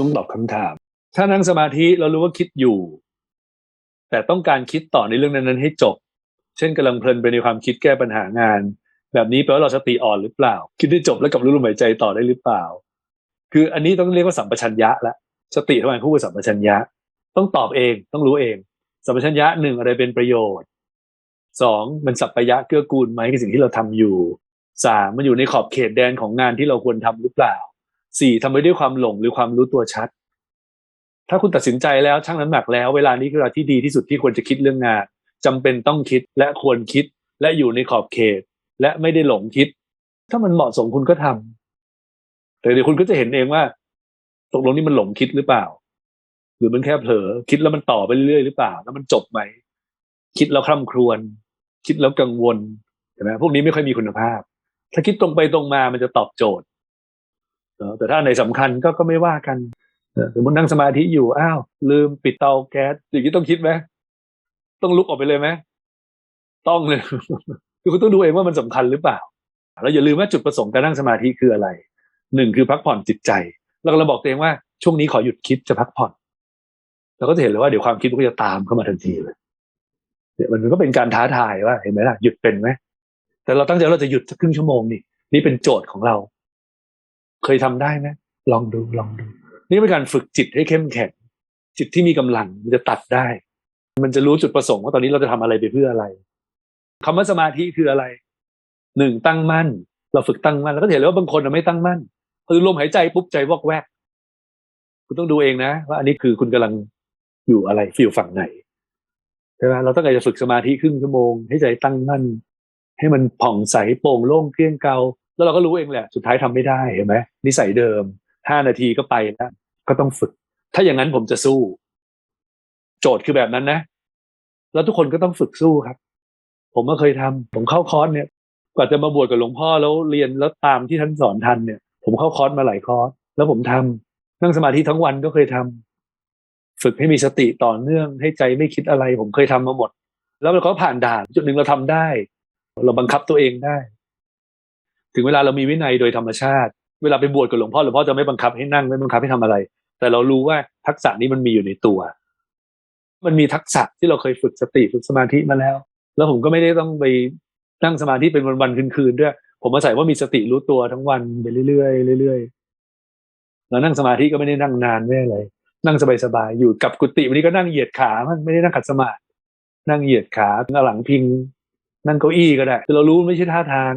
ช่วงตอบคำถาม ถ้านั่งสมาธิเรารู้ว่าคิดอยู่ แต่ต้องการคิดต่อในเรื่องนั้นๆให้จบ เช่นกำลังเพลินไปในความคิดแก้ปัญหางาน แบบนี้แปลว่าเราสติอ่อนหรือเปล่า คิดได้จบแล้วกลับรู้ลมหายใจต่อได้หรือเปล่า คืออันนี้ต้องเรียกว่าสัมปชัญญะละสติทำไมคู่กับสัมปชัญญะ ต้องตอบเองต้องรู้เอง สัมปชัญญะหนึ่งอะไรเป็นประโยชน์สองมันสัพพยะเกื้อกูลไหมกับสิ่งที่เราทำอยู่สามมันอยู่ในขอบเขตแดนของงานที่เราควรทำหรือเปล่า สี่ทำไปด้วยความหลงหรือความรู้ตัวชัด ถ้าคุณตัดสินใจแล้วชั่งน้ำหนักแล้ว เวลานี้คือเวลาที่ดีที่สุดที่ควรจะคิดเรื่องงานจำเป็นต้องคิดและควรคิดและอยู่ในขอบเขต และไม่ได้หลงคิด ถ้ามันเหมาะสมคุณก็ทำแต่เดี๋ยวคุณก็จะเห็นเองว่า ตกลงนี่มันหลงคิดหรือเปล่า หรือมันแค่เผลอคิดแล้วมันต่อไปเรื่อยหรือเปล่า แล้วมันจบไหมคิดแล้วคร่ำครวญคิดแล้วกังวลเห็นไหมพวกนี้ไม่ค่อยมีคุณภาพ ถ้าคิดตรงไปตรงมามันจะตอบโจทย์ แต่ถ้าอันไหนสำคัญก็ก็ไม่ว่ากันสมมตินั่งสมาธิอยู่อ้าว ลืมปิดเตาแก๊สอย่างนี้ต้องคิดไหมต้องลุกออกไปเลยไหมต้องเลยคือคุณต้องดูเองว่ามันสำคัญหรือเปล่าแล้วอย่าลืมว่าจุดประสงค์การนั่งสมาธิคืออะไรหนึ่งคือพักผ่อนจิตใจ แล้วก็เราบอกตัวเองว่าช่วงนี้ขอหยุดคิดจะพักผ่อนเราก็จะเห็นเลยว่าเดี๋ยวความคิดมันก็จะตามเข้ามาทันทีเลยเนี่ยมันก็เป็นการท้าทายว่าเห็นไหมล่ะหยุดเป็นไหมแต่เราตั้งใจเราจะหยุดสักครึ่งชั่วโมงนี่นี่เป็นโจทย์ของเรา เคยทำได้ไหมลองดูลองดู นี่เป็นการฝึกจิตให้เข้มแข็ง จิตที่มีกำลังมันจะตัดได้ มันจะรู้จุดประสงค์ว่าตอนนี้เราจะทำอะไรไปเพื่ออะไรคำว่าสมาธิคืออะไรหนึ่งตั้งมั่น เราฝึกตั้งมั่นแล้วก็เห็นเลยว่าบางคนไม่ตั้งมั่นพอลมหายใจปุ๊บใจวอกแวก คุณต้องดูเองนะ ว่าอันนี้คือคุณกำลังอยู่อะไรฟิลฝั่งไหนใช่ไหมเราต้องการจะฝึกสมาธิครึ่งชั่วโมง ให้ใจตั้งมั่น ให้มันผ่องใสโปร่งโล่งเกลี้ยงเกา แล้วเราก็รู้เองแหละ สุดท้ายทำไม่ได้เห็นไหมนิสัยเดิมห้านาทีก็ไปแล้วก็ต้องฝึก ถ้าอย่างนั้นผมจะสู้ โจทย์คือแบบนั้นนะ แล้วทุกคนก็ต้องฝึกสู้ครับ ผมก็เคยทำผมเข้าคอร์สเนี่ย กว่าจะมาบวชกับหลวงพ่อแล้วเรียนแล้วตามที่ท่านสอนทันเนี่ย ผมเข้าคอร์สมาหลายคอร์สแล้วผมทำนั่งสมาธิทั้งวันก็เคยทำฝึกให้มีสติต่อเนื่องให้ใจไม่คิดอะไร ผมเคยทำมาหมด แล้วเราก็ผ่านด่าน จุดหนึ่งเราทำได้ เราบังคับตัวเองได้ ถึงเวลาเรามีวินัยโดยธรรมชาติ เวลาไปบวชกับหลวงพ่อหลวงพ่อจะไม่บังคับให้นั่งไม่บังคับให้ทำอะไร แต่เรารู้ว่าทักษะนี้มันมีอยู่ในตัว มันมีทักษะที่เราเคยฝึกสติฝึกสมาธิมาแล้ว แล้วผมก็ไม่ได้ต้องไปนั่งสมาธิเป็นวันๆคืนๆด้วย ผมอาศัยว่ามีสติรู้ตัวทั้งวันไปเรื่อยๆเรื่อยๆแล้วนั่งสมาธิก็ไม่ได้นั่งนานไม่อะไรนั่งสบายๆอยู่กับกุฏิวันนี้ก็นั่งเหยียดขามันไม่ได้นั่งขัดสมาธินั่งเหยียดขาหลังพิง นั่งเก้าอี้ก็ได้คือเรารู้ไม่ใช่ท่าทาง